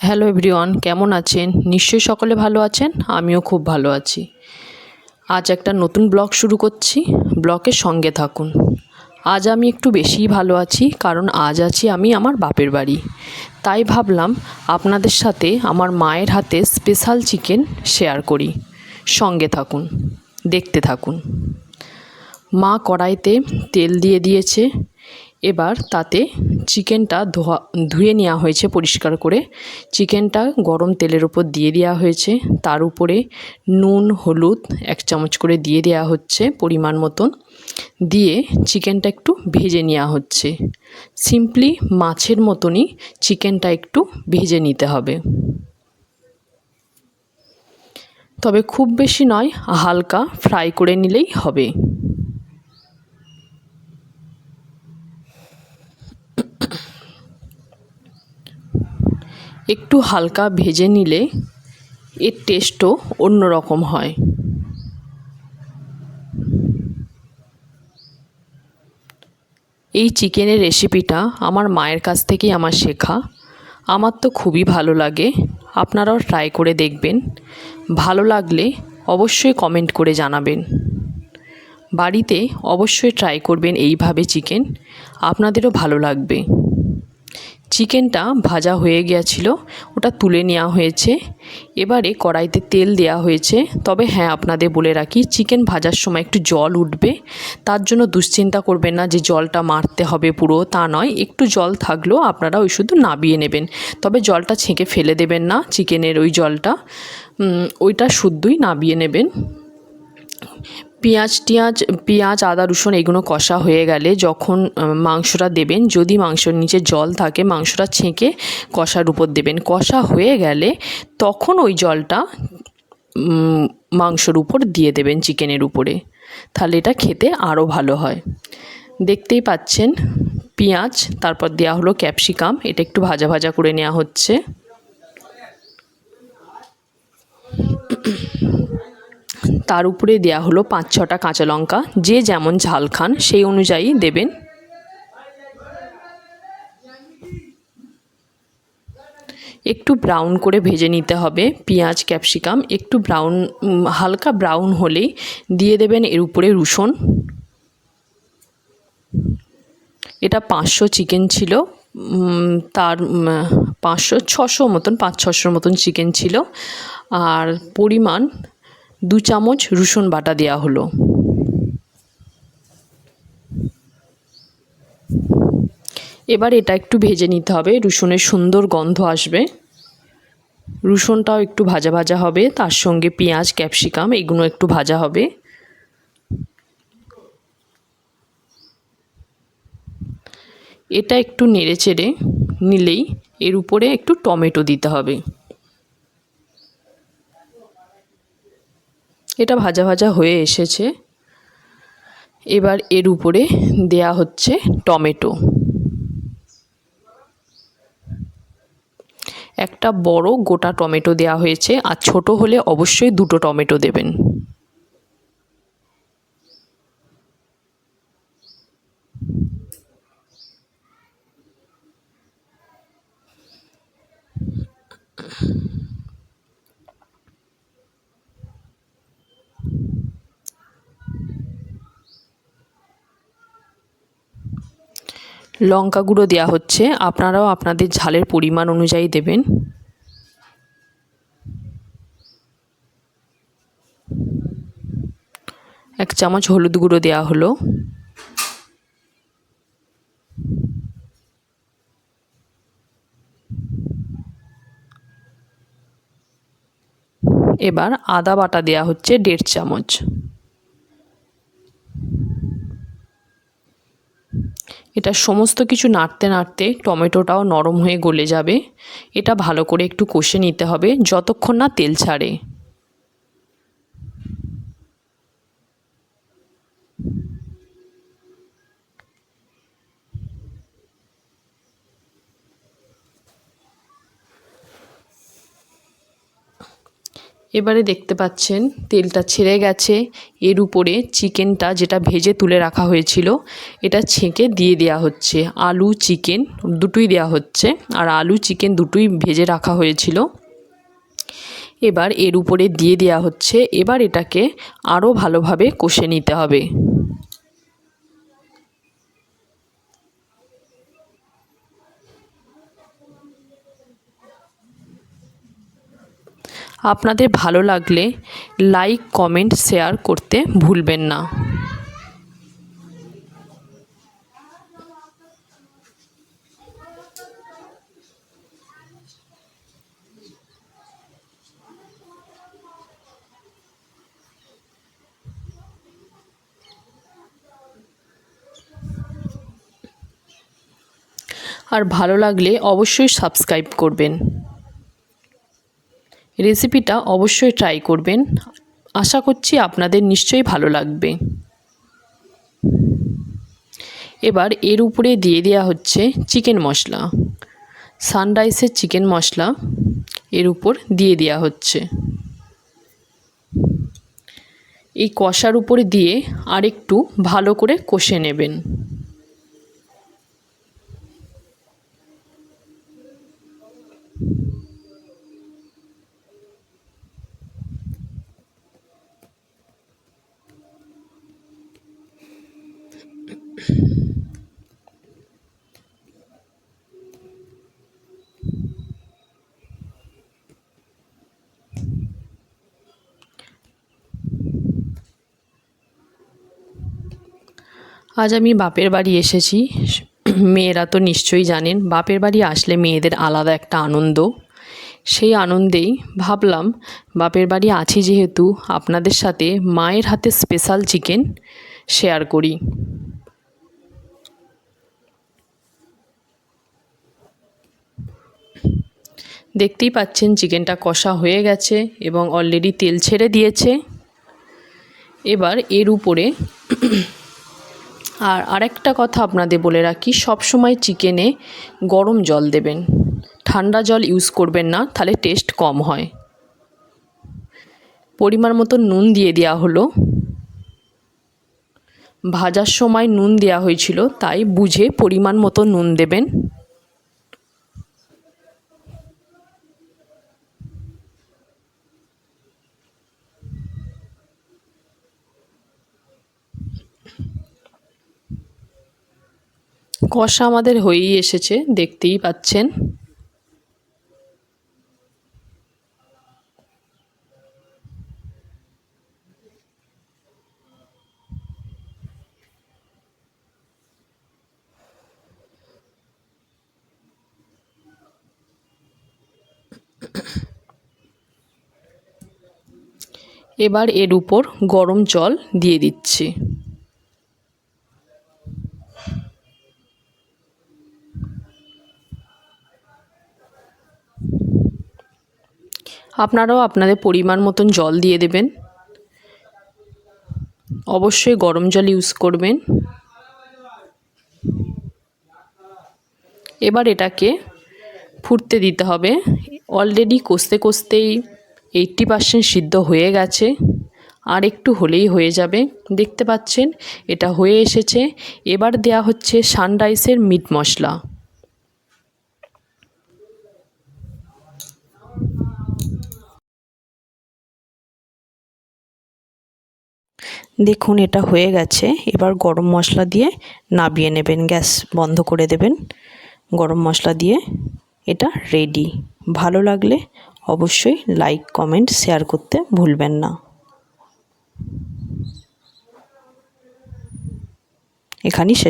Hello everyone কেমন আছেন? নিশ্চয়ই সকলে ভালো আছেন, আমিও খুব ভালো আছি। আজ একটা নতুন ব্লগ শুরু করছি, ব্লগের সঙ্গে থাকুন। আজ আমি একটু বেশিই ভালো আছি, কারণ আজ আছি আমি আমার বাপের বাড়ি। তাই ভাবলাম আপনাদের সাথে আমার মায়ের হাতে স্পেশাল চিকেন শেয়ার করি। সঙ্গে থাকুন, দেখতে থাকুন। মা কড়াইতে তেল দিয়ে দিয়েছে এবার তাতে চিকেনটা ধোয়া, ধুয়ে নেওয়া হয়েছে পরিষ্কার করে। চিকেনটা গরম তেলের উপর দিয়ে দেওয়া হয়েছে। তার উপরে নুন, হলুদ এক চামচ করে দিয়ে দেওয়া হচ্ছে পরিমাণ মতন। দিয়ে চিকেনটা একটু ভেজে নেওয়া হচ্ছে। সিম্পলি মাছের মতনই চিকেনটা একটু ভেজে নিতে হবে। তবে খুব বেশি নয়, হালকা ফ্রাই করে নিলেই হবে। একটু হালকা ভেজে নিলে এর টেস্টও অন্যরকম হয়। এই চিকেনের রেসিপিটা আমার মায়ের কাছ থেকেই আমার শেখা। আমার তো খুবই ভালো লাগে। আপনারাও ট্রাই করে দেখবেন। ভালো লাগলে অবশ্যই কমেন্ট করে জানাবেন। বাড়িতে অবশ্যই ট্রাই করবেন এইভাবে চিকেন আপনাদেরও ভালো লাগবে। চিকেনটা ভাজা হয়ে গিয়েছিল, ওটা তুলে নেওয়া হয়েছে। এবারে কড়াইতে তেল দেওয়া হয়েছে। তবে হ্যাঁ আপনাদের বলে রাখি, চিকেন ভাজার সময় একটু জল উঠবে। তার জন্য দুশ্চিন্তা করবেন না যে জলটা মারতে হবে পুরো, তা নয়। একটু জল থাকলেও আপনারা ওই শুধু নাবিয়ে নেবেন। তবে জলটা ছেঁকে ফেলে দেবেন না চিকেনের ওই জলটা। ওইটা শুদ্ধই নাবিয়ে নেবেন। পেঁয়াজ, টিয়াজ, পেঁয়াজ, আদা, রসুন এগুলো কষা হয়ে গেলে যখন মাংসটা দেবেন, যদি মাংসর নিচে জল থাকে, মাংসটা ছেঁকে কষার উপর দেবেন। কষা হয়ে গেলে তখন ওই জলটা মাংসর উপর দিয়ে দেবেন চিকেনের উপরে। তাহলে এটা খেতে আরও ভালো হয়। দেখতেই পাচ্ছেন, পেঁয়াজ, তারপর দেওয়া হলো ক্যাপসিকাম, এটা একটু ভাজা ভাজা করে নেওয়া হচ্ছে। তার উপরে দেয়া হলো পাঁচ ছটা কাঁচা লঙ্কা। যে যেমন ঝাল খান, সেই অনুযায়ী দেবেন। একটু ব্রাউন করে ভেজে নিতে হবে, পেঁয়াজ, ক্যাপসিকাম। একটু ব্রাউন হালকা ব্রাউন হলেই দিয়ে দেবেন এর উপরে রসুন। এটা পাঁচশো চিকেন ছিল তার পাঁচশো, ছশো মতন, পাঁচ ছশোর মতন চিকেন ছিল। আর পরিমাণ দু চামচ রসুন বাটা দেওয়া হলো। এবার এটা একটু ভেজে নিতে হবে, রসুনের সুন্দর গন্ধ আসবে। রসুনটাও একটু ভাজা ভাজা হবে, তার সঙ্গে পেঁয়াজ, ক্যাপসিকাম, এগুলো একটু ভাজা হবে। এটা একটু নেড়ে চেড়ে নিলেই এর উপরে একটু টমেটো দিতে হবে। এটা ভাজা ভাজা হয়ে এসেছে। এবার এর উপরে দেয়া হচ্ছে টমেটো। একটা বড় গোটা টমেটো দেয়া হয়েছে আর ছোট হলে অবশ্যই দুটো টমেটো দেবেন। লঙ্কা গুঁড়ো দেওয়া হচ্ছে। আপনারাও আপনাদের ঝালের পরিমাণ অনুযায়ী দেবেন। এক চামচ হলুদ গুঁড়ো দেওয়া হলো। এবার আদা বাটা দেওয়া হচ্ছে দেড় চামচ। এটা সমস্ত কিছু নাড়তে নাড়তে টমেটোটাও নরম হয়ে গলে যাবে। এটা ভালো করে একটু কষে নিতে হবে, যতক্ষণ না তেল ছাড়ে। এবারে দেখতে পাচ্ছেন, তেলটা ছেড়ে গেছে। এর উপরে চিকেনটা যেটা ভেজে তুলে রাখা হয়েছিল, এটা ছেঁকে দিয়ে দেওয়া হচ্ছে। আলু, চিকেন দুটোই দেওয়া হচ্ছে আর আলু, চিকেন দুটোই ভেজে রাখা হয়েছিল। এবার এর উপরে দিয়ে দেওয়া হচ্ছে, এবার এটাকে আরও ভালোভাবে কষে নিতে হবে। আপনাদের ভালো লাগলে লাইক কমেন্ট শেয়ার করতে ভুলবেন না। আর ভালো লাগলে অবশ্যই সাবস্ক্রাইব করবেন। রেসিপিটা অবশ্যই ট্রাই করবেন। আশা করছি আপনাদের নিশ্চয়ই ভালো লাগবে। এবার এর উপরে দিয়ে দেওয়া হচ্ছে চিকেন মশলা। সানরাইসের চিকেন মশলা এর উপর দিয়ে দেওয়া হচ্ছে। এই কষার উপরে দিয়ে আরেকটু ভালো করে কষে নেবেন। আজ আমি বাপের বাড়ি এসেছি। মেয়েরা তো নিশ্চয়ই জানেন, বাপের বাড়ি আসলে মেয়েদের আলাদা একটা আনন্দ। সেই আনন্দেই ভাবলাম, বাপের বাড়ি আছি যেহেতু, আপনাদের সাথে মায়ের হাতে স্পেশাল চিকেন শেয়ার করি। দেখতেই পাচ্ছেন চিকেনটা কষা হয়ে গেছে এবং অলরেডি তেল ছেড়ে দিয়েছে। এবার এর উপরে আর আরেকটা কথা আপনাদের বলে রাখি, সবসময় চিকেনে গরম জল দেবেন। ঠান্ডা জল ইউজ করবেন না, তাহলে টেস্ট কম হয়। পরিমাণ মতো নুন দিয়ে দেওয়া হলো। ভাজার সময় নুন দেওয়া হয়েছিল, তাই বুঝে পরিমাণ মতো নুন দেবেন। কষা আমাদের হয়েই এসেছে দেখতেই পাচ্ছেন। এবার এর উপর গরম জল দিয়ে দিচ্ছি। আপনারাও আপনাদের পরিমাণ মতন জল দিয়ে দেবেন। অবশ্যই গরম জল ইউজ করবেন। এবার এটাকে ফুটতে দিতে হবে। অলরেডি কষতে কষতেই এইট্টি পার্সেন্ট সিদ্ধ হয়ে গেছে। আর একটু হলেই হয়ে যাবে। দেখতে পাচ্ছেন, এটা হয়ে এসেছে। এবার দেয়া হচ্ছে সানরাইসের মিট মশলা। দেখুন, এটা হয়ে গেছে। এবার গরম মশলা দিয়ে নাবিয়ে নেবেন। গ্যাস বন্ধ করে দেবেন। গরম মশলা দিয়ে এটা রেডি ভালো লাগলে অবশ্যই লাইক কমেন্ট শেয়ার করতে ভুলবেন না। এখানেই শেষ